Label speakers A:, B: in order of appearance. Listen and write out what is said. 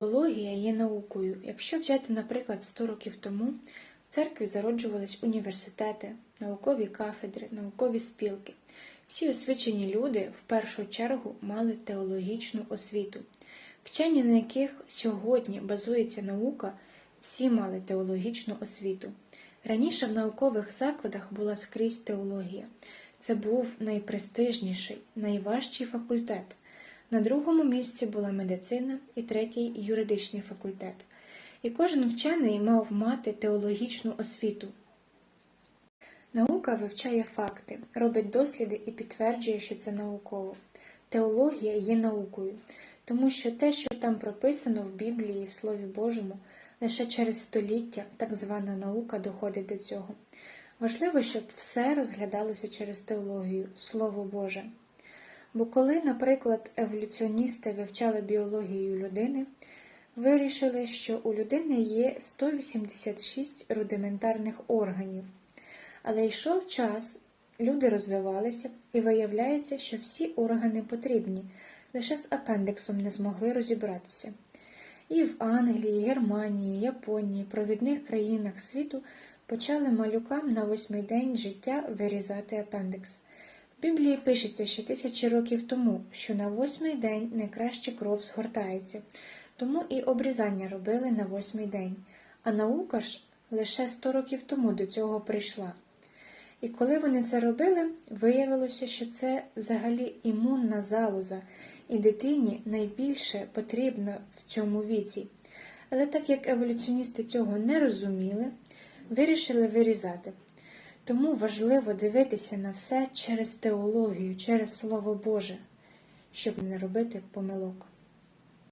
A: Теологія є наукою. Якщо взяти, наприклад, 100 років тому в церкві зароджувались університети, наукові кафедри, наукові спілки. Всі освічені люди в першу чергу мали теологічну освіту. Вчені, на яких сьогодні базується наука, всі мали теологічну освіту. Раніше в наукових закладах була скрізь теологія. Це був найпрестижніший, найважчий факультет. На другому місці була медицина і третій юридичний факультет. І кожен вчений мав мати теологічну освіту. Наука вивчає факти, робить досліди і підтверджує, що це науково. Теологія є наукою, тому що те, що там прописано в Біблії і в Слові Божому, лише через століття так звана наука доходить до цього. Важливо, щоб все розглядалося через теологію, Слово Боже. Бо коли, наприклад, еволюціоністи вивчали біологію людини, вирішили, що у людини є 186 рудиментарних органів. Але йшов час, люди розвивалися, і виявляється, що всі органи потрібні, лише з апендиксом не змогли розібратися. І в Англії, Германії, Японії, провідних країнах світу почали малюкам на восьмий день життя вирізати апендикс. Біблії пишеться ще тисячі років тому, що на восьмий день найкраще кров згортається, тому і обрізання робили на восьмий день. А наука ж лише сто років тому до цього прийшла. І коли вони це робили, виявилося, що це взагалі імунна залоза, і дитині найбільше потрібно в цьому віці. Але так як еволюціоністи цього не розуміли, вирішили вирізати. Тому важливо дивитися на все через теологію, через Слово Боже, щоб не робити помилок.